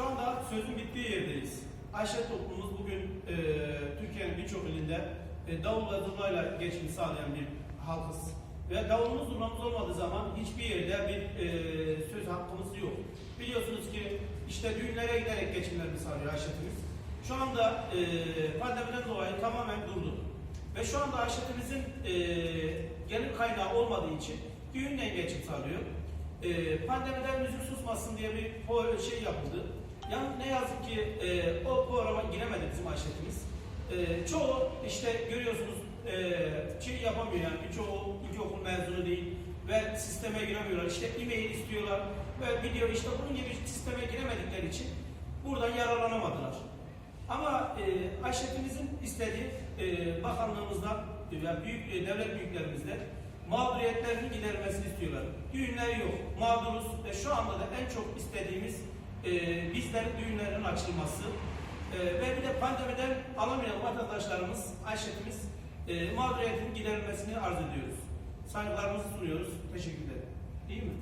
Şu anda sözün bittiği yerdeyiz. Ayşe toplumumuz bugün e, Türkiye'nin birçok ilinde e, davulla zurnayla geçimi sağlayan bir halkız. Ve davulumuz zurnamız olmadığı zaman hiçbir yerde bir e, söz hakkımız yok. Biliyorsunuz ki işte düğünlere giderek geçimlerini sağlıyor Ayşetimiz. Şu anda e, pandemiden dolayı tamamen durdu. Ve şu anda Ayşetimizin e, gelir kaynağı olmadığı için düğünle geçim sağlıyor. E, pandemiden müzik susmasın diye bir şey yapıldı. Yani ne yazık ki e, o programa giremedi bizim Ayşetimiz. E, çoğu işte görüyorsunuz e, şey yapamıyor yani birçoğu ilkokul mezunu değil ve sisteme giremiyorlar. İşte e-mail istiyorlar ve video işte bunun gibi sisteme giremedikleri için buradan yararlanamadılar. Ama e, Ayşetimizin istediği e, bakanlığımızdan ve büyük e, devlet büyüklerimizden mağduriyetlerin giderilmesini istiyorlar. Düğünler yok, mağduruz ve şu anda da en çok istediğimiz e, bizlerin düğünlerinin açılması e, ve bir de pandemiden alamayan vatandaşlarımız, Ayşetimiz e, mağduriyetin giderilmesini arz ediyoruz. Saygılarımızı sunuyoruz. Teşekkür ederim. İyi mi?